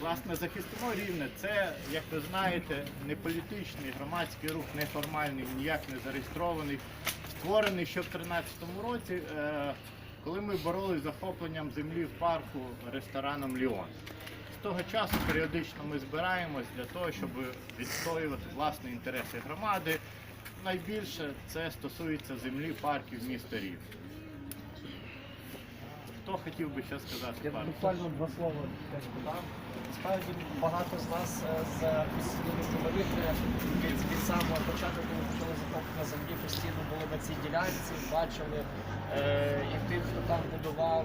Власне, захистимо рівне. Це, як ви знаєте, не політичний громадський рух, неформальний, ніяк не зареєстрований, створений ще в 2013 році, е, коли ми боролися з захопленням землі в парку рестораном Ліон. З того часу періодично ми збираємось для того, щоб відстоювати власні інтереси громади. Найбільше це стосується землі парків міста Рів. Хто хотів би ще сказати Я буквально два слова теж додам. Насправді багато з нас е, з повітря від, від самого початку, коли почали захоплення землі, постійно були на цій ділянці, бачили е, і тих, хто там будував,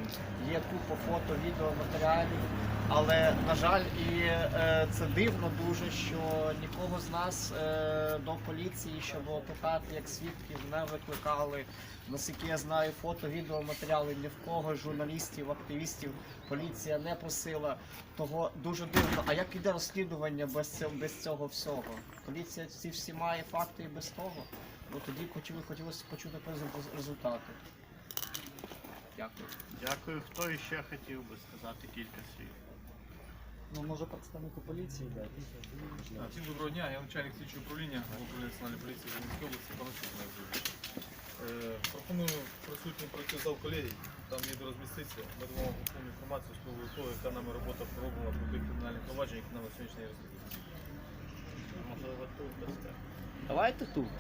є купа фото, відео, матеріалів. Але на жаль, і е, це дивно дуже, що нікого з нас е, до поліції, щоб опитати як свідків, не викликали. Наскільки я знаю, фото, відео, матеріали ні в кого, журналістів, активістів, поліція не просила. Того дуже дивно. А як іде розслідування без цього, без цього всього? Поліція ці всі має факти і без того. Ну тоді хотіли, хотілося почути результати. Дякую. Дякую. Хто іще хотів би сказати кілька слів? Ну може представнику поліції дати? Всім доброго дня, я начальник слідчого управління управління національної поліції Волинської області Панасюк Пропоную присутнім пройти зал колегій, там є де розміститися. Ми дамо повну інформацію з приводу того, яка нами робота пророблена по тих кримінальних проваджень, які нам на сьогоднішній день розслідуються. Можливо, тут дасте. Давайте тут.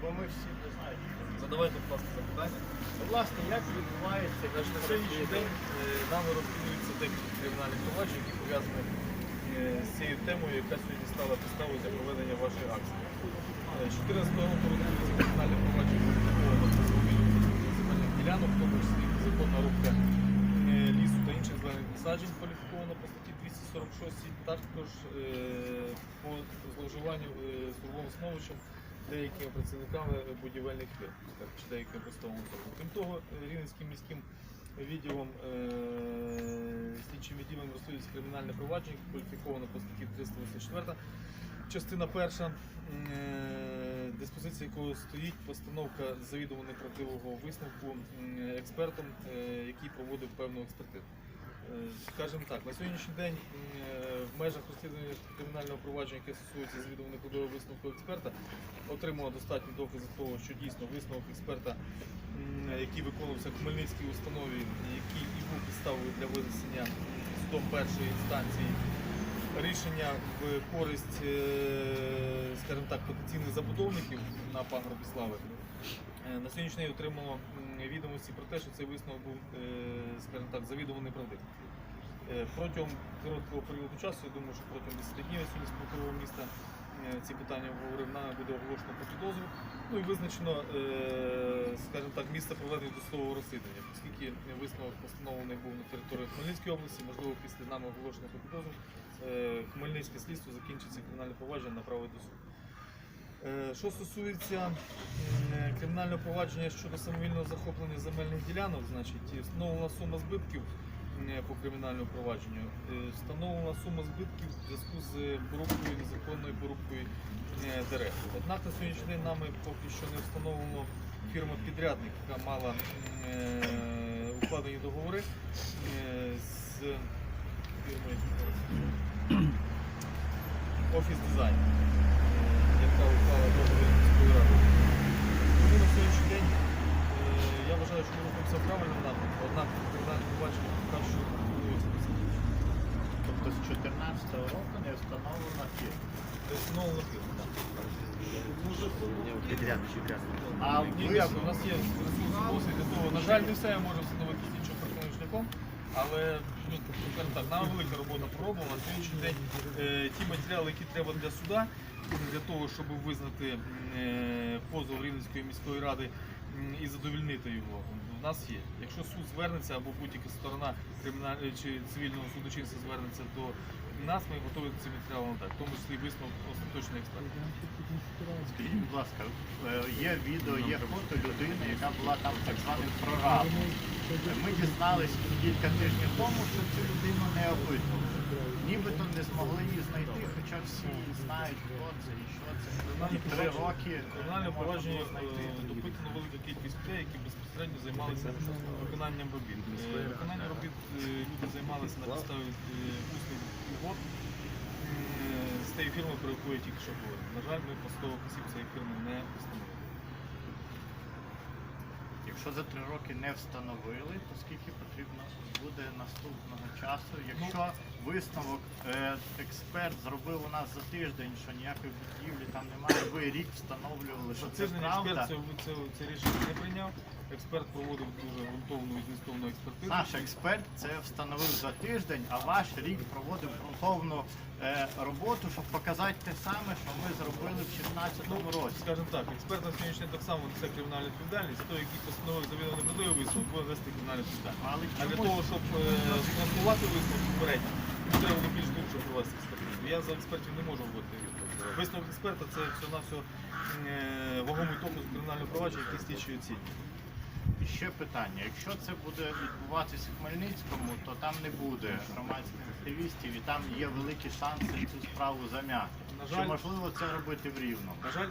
Бо ми всі не знаємо. Задавайте, будь ласка, запитання. Ну, Власне, як відбувається на сьогоднішній день е, нами розслідуються декілька кримінальних проваджень, які пов'язані е, з цією темою, яка сьогодні стала підставою для проведення вашої акції. Е, 14 року розслідується кримінальне провадження земельних ділянок, в тому числі незаконна рубка е, лісу та інших зелених насаджень кваліфіковано по статті 246, також е, по зловживанню е, службовим становищем деякими працівниками будівельних фірм чи деякими посадовими. Крім того, е, Рівненським міським відділом е, слідчим відділом розслідується кримінальне провадження, кваліфіковано по статті 384. Частина перша, е, диспозиція якої стоїть постановка завідомо неправдивого висновку експертом, е, який проводив певну експертизу. Скажімо так, на сьогоднішній день е, в межах розслідування кримінального провадження, яке стосується завідомо неправдивого висновку експерта, отримано достатні докази того, що дійсно висновок експерта, який виконувався в Хмельницькій установі, який і був підставою для винесення судом першої інстанції рішення в користь, е, скажімо так, потенційних забудовників на пагорбі слави. Е, На сьогоднішній день отримало відомості про те, що цей висновок був, е, скажімо так, завідомо неправдивий. Е, Протягом короткого періоду часу, я думаю, що протягом 10 днів я сьогодні з прокурором міста ці питання обговорив, нами буде оголошено про підозру. Ну і визначено, скажімо так, місце проведення досудового розслідування, оскільки висновок постановлений був на території Хмельницької області, можливо, після нами оголошення про підозру, Хмельницьке слідство закінчиться кримінальне провадження направить до суду. Е, Що стосується е, кримінального провадження щодо самовільного захоплення земельних ділянок, значить встановлена сума збитків по кримінальному провадженню. Е, Встановлена сума збитків в зв'язку з порубкою, незаконною порубкою е, дерев. Однак на сьогоднішній день нами поки що не встановлено фірма-підрядник, яка мала е, укладені договори е, з фірмою Офіс Дизайн яка уклала договір з міською радою. Тому на сьогоднішній день е, я вважаю, що ми рухаємося в правильному напрямку, однак кримінальне провадження поки що суду. Тобто з 2014 року не встановлена фірма. Встановлено фірма, так. А Ні, ви дякую, у нас є досвід для того. На жаль, не все я можу встановити слідчо оперативним шляхом, але ну, нам велика робота пророблена. На сьогоднішній день е, ті матеріали, які треба для суда, для того, щоб визнати е, позов Рівненської міської ради і задовільнити його, у нас є. Якщо суд звернеться або будь-яка сторона кримінального чи цивільного судочинства звернеться до нас, ми готові ці матеріали надати, в тому числі висновок остаточний експерт. Скажіть, будь ласка, е, є відео, є фото людини, яка була там так званим прорабом. Ми дізналися кілька тижнів тому, що цю людину не опитували. Нібито не змогли її знайти, хоча всі знають, хто це і що це. Кримінальне Три роки Кримінальне не провадження е, допитано велика кількість людей, які безпосередньо займалися виконанням робіт. Е, Виконання робіт е, люди займали відбуватися на підставі е, усних угод е, з тією фірмою, про яку я тільки що говорив. На жаль, ми посадових осіб цієї фірми не встановили. Якщо за три роки не встановили, то скільки потрібно буде наступного часу? Якщо висновок е, експерт зробив у нас за тиждень, що ніякої будівлі там немає, ви рік встановлювали, що це правда. це, це, це рішення не прийняв. Експерт проводив дуже ґрунтовну і змістовну експертизу. Наш експерт це встановив за тиждень, а ваш рік проводив ґрунтовну е, роботу, щоб показати те саме, що ми зробили в 2016 році. Скажімо так, експерт на сьогоднішній день так само несе кримінальну відповідальність. Той, який постановив завідомо неправдивий висновок, буде вести кримінальну відповідальність. Але А для того, щоб е, спростувати висновок попередній, йому треба було більш глибше провести експертизу. Я за експертів не можу говорити. Висновок експерта це все на все вагомий топус кримінального провадження, який слідчі оцінює. Ще питання: якщо це буде відбуватися в Хмельницькому, то там не буде громадських активістів і там є великі шанси цю справу зам'яти. На Чи жаль- можливо це робити в Рівному? На жаль,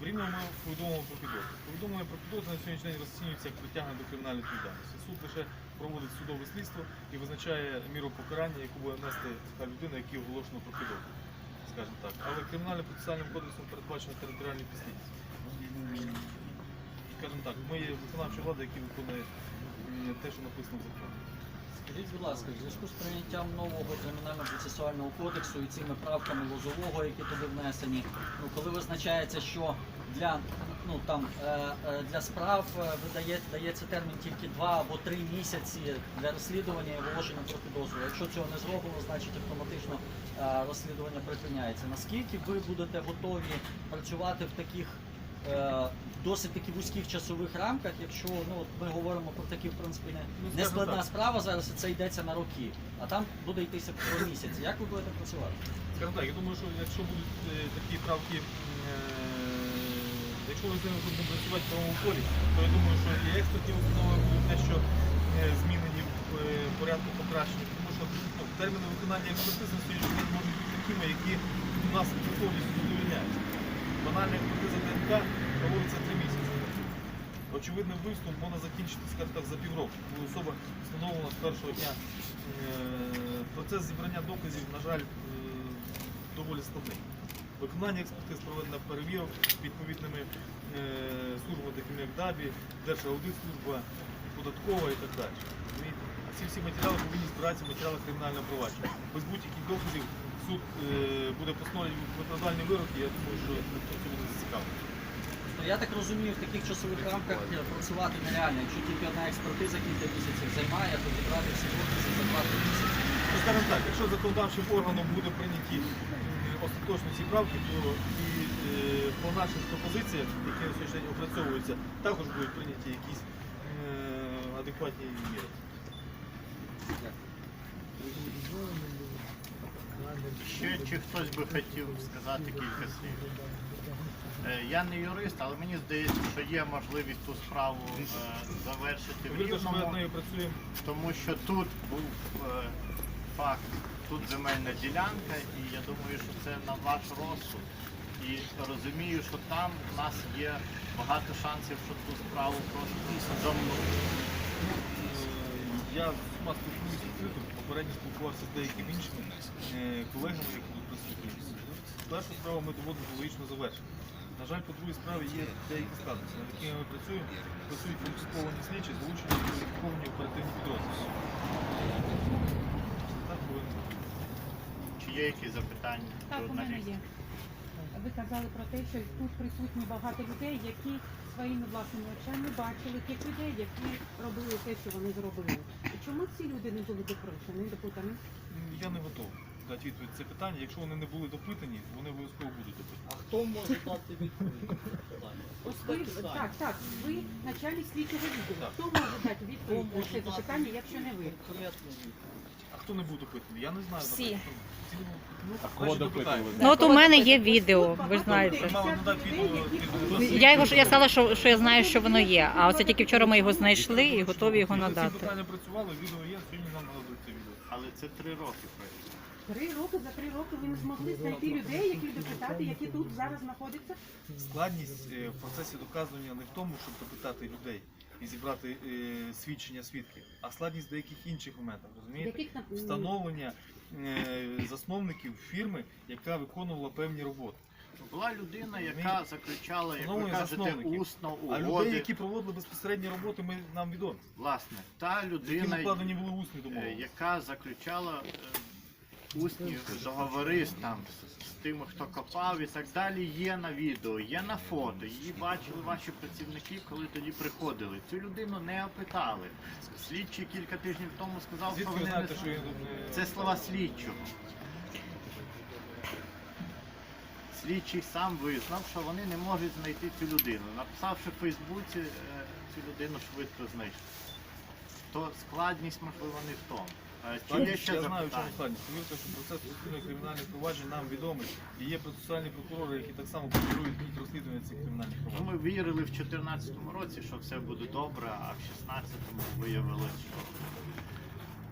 в Рівному ми повідомили про підозру. Повідомлення про підозру на сьогоднішній день розцінюється як притягнення до кримінальної відповідальності. Суд лише проводить судове слідство і визначає міру покарання, яку буде нести та людина, яку оголошено про підозру. Скажімо так. Але кримінальним процесуальним кодексом передбачено територіальні підслідність. Скажімо так, ми є виконавча влада, яка виконує те, що написано в законі. Скажіть, будь ласка, в зв'язку з прийняттям нового кримінально-процесуального кодексу і цими правками лозового, які туди внесені, ну коли визначається, що для ну там е, е, для справ е, видає дається термін тільки два або три місяці для розслідування і оголошення про підозру. Якщо цього не зроблено, значить автоматично е, розслідування припиняється. Наскільки ви будете готові працювати в таких е, досить таки вузьких часових рамках, якщо ну от ми говоримо про такі в принципі не, Ну, не складна справа зараз, це йдеться на роки, а там буде йтися про місяці. Як ви будете працювати? Скажімо так, я думаю, що якщо будуть е, такі правки, е, якщо ми з ними будемо працювати в правовому полі, то я думаю, що і експертні установи будуть дещо е, змінені в е, порядку покращення. Тому що ну, терміни виконання експертизи на сьогоднішній день можуть бути такими, які у нас повністю задовільняють. Банальна експертиза ДНК проводиться три місяці. Очевидним вбивством можна закінчити, так, за півроку, коли особа встановлена з першого дня. Е, Процес зібрання доказів, на жаль, е, доволі складний. Виконання експертиз проведено перевірок відповідними е, службами, такими як ДАБІ, Держаудитслужба, податкова і так далі. Ці всі матеріали повинні збиратися в матеріалах кримінального провадження. Без будь-яких доказів суд е, буде постановлювати виправдальні вироки, я думаю, що це буде зацікавлений. Ну я так розумію, в таких часових рамках е, працювати нереально. Якщо тільки одна експертиза кілька місяців займає, то зібрати всі докази за два-три місяці. Ну, скажімо так, якщо законодавчим органом буде прийняті м, остаточно ці правки, то і е, по наших пропозиціях, які на сьогодні опрацьовуються, також будуть прийняті якісь е, адекватні міри. Ще чи хтось би хотів сказати кілька слів? Е, Я не юрист, але мені здається, що є можливість ту справу е, завершити в Рівному. тому що тут був е, факт, тут земельна ділянка, і я думаю, що це на ваш розсуд. І розумію, що там в нас є багато шансів, що ту справу просто замнуть. Я з усіма спілкуюся відкрито, попередньо спілкувався з деякими іншими е, колегами, які тут присутні. Першу справу ми доводимо до логічного завершення. На жаль, по другій справі є деякі складності, над якими ми працюємо. Працюють функціоновані слідчі, залучені кваліфіковані оперативні підрозділи. Так повинно. Чи є якісь запитання? Так, у мене є. Ви казали про те, що тут присутні багато людей, які своїми власними очами бачили тих людей, які робили те, що вони зробили. Чому ці люди не були допрошені, допитані? Я не готовий дати відповідь на це питання. Якщо вони не були допитані, вони обов'язково будуть допитані. А хто може дати відповідь? Ось ви, так, так, ви начальник слідчого відділу. Хто може дати відповідь на це запитання, якщо не ви? Хто не був допитаний? Я не знаю. Всі. наприклад. Ну, допитаємо. Ну от у мене є відео, ви знаєте. Мало надати відео, відео. Я його ж- я сказала, що, що я знаю, що воно є. А оце тільки вчора ми його знайшли і готові його Ми над цим надати. питанням працювали, відео є, сьогодні нам нададуть це відео. Але це три роки пройшло. Три роки, за три роки ви не змогли знайти людей, які допитати, які тут зараз знаходяться. Складність е, в процесі доказування не в тому, щоб допитати людей, і зібрати е, свідчення свідків, а складність в деяких інших моментах, розумієте? Встановлення е, засновників фірми, яка виконувала певні роботи. Була людина, яка заключала, як ви Встановлення кажете, засновників. усно А людей, угоди. які проводили безпосередні роботи, ми нам відомі. Власне, та людина, накладені були усні е, домови. яка заключала е, усні договори з там з, тими, хто копав і так далі, є на відео, є на фото. Її бачили ваші працівники, коли тоді приходили. Цю людину не опитали. Слідчий кілька тижнів тому сказав, що вони не що Це слова слідчого. Слідчий сам визнав, що вони не можуть знайти цю людину. Написавши в Фейсбуці, е, цю людину швидко знайшли. То складність, можливо, не в тому. Е, Чи є ще знаю, в чому складність. Що процес розслідування кримінальних проваджень нам відомий. І є процесуальні прокурори, які так само контролюють їх розслідування цих кримінальних Ну, проваджень. Ми вірили в 2014 році, що все буде добре, а в 2016-му виявилось, що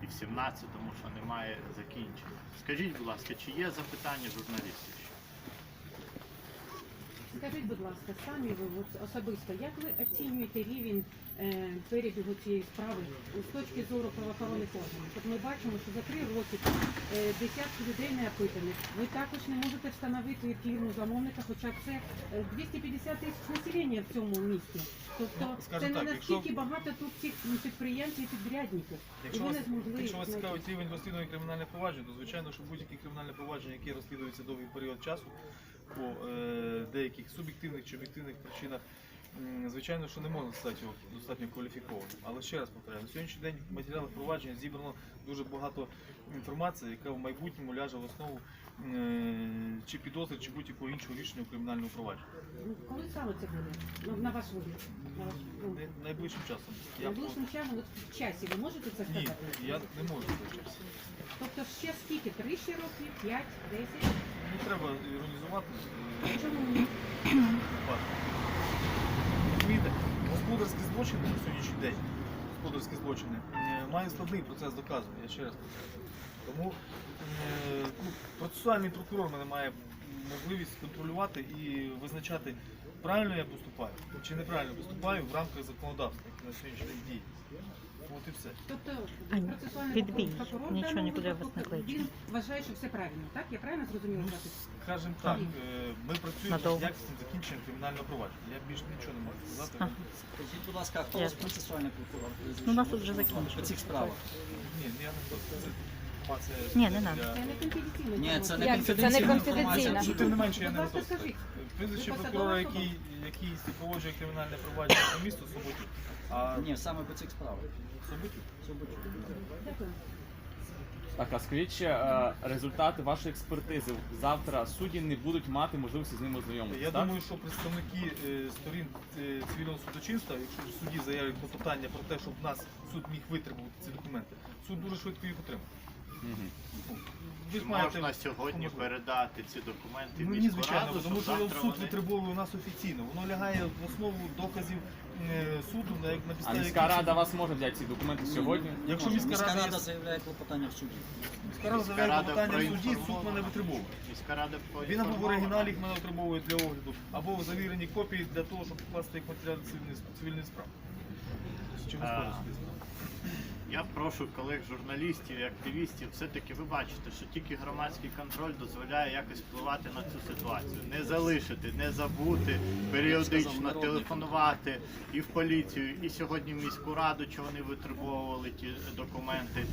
і в 17-му, що немає закінчення. Скажіть, будь ласка, чи є запитання журналістів? Скажіть, будь ласка, самі ви от особисто, як ви оцінюєте рівень е, перебігу цієї справи з точки зору правоохоронних органів? От ми бачимо, що за три роки е, десятки людей не опитаних. Ви також не можете встановити фірму замовника, хоча це е, 250 тисяч населення в цьому місті. Тобто Ну, це не так, настільки якщо- багато тут цих підприємців і підрядників. І Якщо ви вас, не змогли якщо вас знайти. цікавить рівень розслідування кримінальних проваджень, то звичайно, що будь-які кримінальні провадження, які розслідуються довгий період часу по е, деяких суб'єктивних чи об'єктивних причинах, звичайно, що не можна стати його достатньо кваліфікованим. Але ще раз повторяю, на сьогоднішній день в матеріалах провадження зібрано дуже багато інформації, яка в майбутньому ляже в основу чи підозри, чи будь-якого іншого рішення у кримінальному провадженні. Ну, Коли саме це буде? Ну, на ваш Не- Найближчим часом. Найближчим часом, в часі, ви можете це Ні, я не можу цей час. Тобто ще скільки? Три ще років? П'ять? Десять? Треба іронізувати. Розумієте, господарські злочини на сьогоднішній день, господарські злочини, е, мають складний процес доказування, я ще раз повторюю. Тому е, ну, процесуальний прокурор мене має можливість контролювати і визначати, правильно я поступаю чи неправильно поступаю в рамках законодавства, яке на сьогоднішній день діє. От і все. Тобто Ань, процесуальний відбій. прокурор Нічого нікуди вас не кличе. Він вважає, що все правильно, так? Я правильно зрозуміла? Ну, запис? скажімо так, Ні. е, ми працюємо Надовго. з якісним закінченням кримінального провадження. Я більше нічого не можу сказати. Скажіть, будь ласка, а хто у вас Ясно. процесуальний прокурор? Ну, у нас тут вже По цих справах. Ні, я не хочу. Це. Ні, не надо. Це не конфіденційна Ні, це не Як це? Це не конфіденційна конфіденційна. інформація. Тим не менше, я не скажіть. Прізвище прокурора, який, який супроводжує кримінальне провадження по місту Суботів. А Ні, саме по цих справах. Суботів? Дякую. Так, а скажіть ще е, результати вашої експертизи. Завтра судді не будуть мати можливості з ними ознайомитися. Я так? думаю, що представники е, сторін е, цивільного судочинства, якщо судді заявлять клопотання про те, щоб в нас суд міг витребувати ці документи, суд дуже швидко їх отримає. Ну, Чи маєте можна сьогодні можливість. передати ці документи в Ну ні, міську звичайно, раду, тому щоб що завтра суд вони... витребовує у нас офіційно. Воно лягає в основу доказів е, суду на, на А підставі. міська яких- рада вас може взяти ці документи сьогодні? Якщо Може, міська міська рада є- рада заявляє клопотання в суді. Міська рада Міська заявляє рада питання в суді, суд проінформована. мене витребовує. Міська рада Він або в оригіналі їх мене отримовує для огляду, або в завірені копії для того, щоб покласти їх в матеріал цивільної, цивільної справи. Чи А. Я прошу колег журналістів і активістів, все-таки ви бачите, що тільки громадський контроль дозволяє якось впливати на цю ситуацію. Не залишити, не забути, періодично телефонувати і в поліцію, і сьогодні в міську раду, чи вони витребовували ті документи,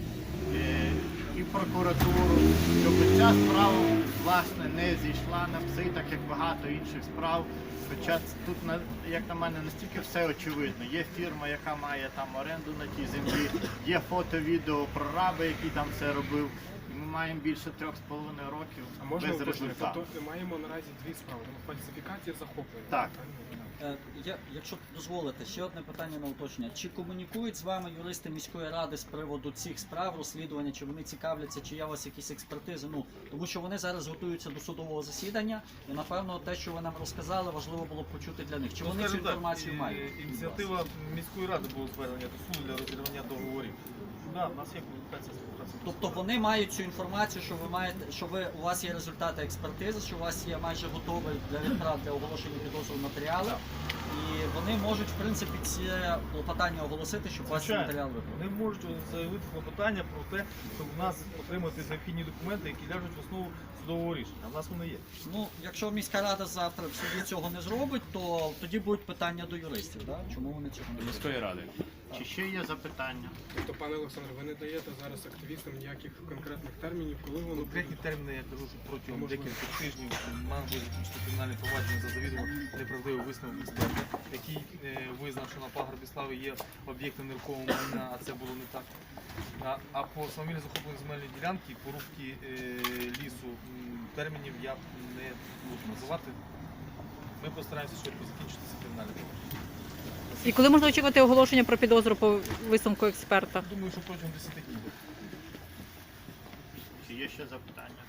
е, і в прокуратуру, щоб ця справа власне не зійшла на пси, так як багато інших справ. Хоча тут як на мене настільки все очевидно. Є фірма, яка має там оренду на тій землі, є фото, відео прораби, який там все робив. Маємо більше трьох з половиною років А можна без уточнити? результату. Тобто маємо наразі дві справи. Тому фальсифікація захоплення. Так. Е, Я, якщо дозволите, ще одне питання на уточнення. Чи комунікують з вами юристи міської ради з приводу цих справ, розслідування, чи вони цікавляться, чи є у вас якісь експертизи? Ну тому що вони зараз готуються до судового засідання, і напевно те, що ви нам розказали, важливо було б почути для них. Чи Ну, вони цю скажімо так, інформацію і- мають? від вас? Ініціатива міської ради було звернення до суду для розірвання договорів. Да, в нас є комунікація співпраця. Тобто вони мають цю інформацію, що ви маєте, що ви у вас є результати експертизи, що у вас є майже готовий для відправ для оголошення підозру матеріали. І вони можуть, в принципі, це клопотання оголосити, щоб вас Звичайно. матеріал виправили. Вони можуть заявити клопотання про те, щоб у нас отримати необхідні документи, які ляжуть в основу судового рішення. А в нас вони є. Ну, якщо міська рада завтра в суді цього не зробить, то тоді будуть питання до юристів. Да? Чому вони цього не До роблять? міської ради. Чи ще є запитання? Тобто, пане Олександр, ви не даєте зараз активістам ніяких конкретних термінів, коли воно буде? Конкретні терміни, я кажу, що протягом Можливо. декількох тижнів мав би закінчити кримінальне провадження за завідомо неправдивий висновок експерта, який е, визнав, що на пагорбі слави є об'єктом нерухомого майна, а це було не так. А, а по самовільно захопленій земельної ділянки, порубки е, лісу м, термінів я не буду називати. Ми постараємося швидко закінчити це кримінальне провадження. І коли можна очікувати оголошення про підозру по висновку експерта? Думаю, що протягом 10 днів. Чи є ще запитання?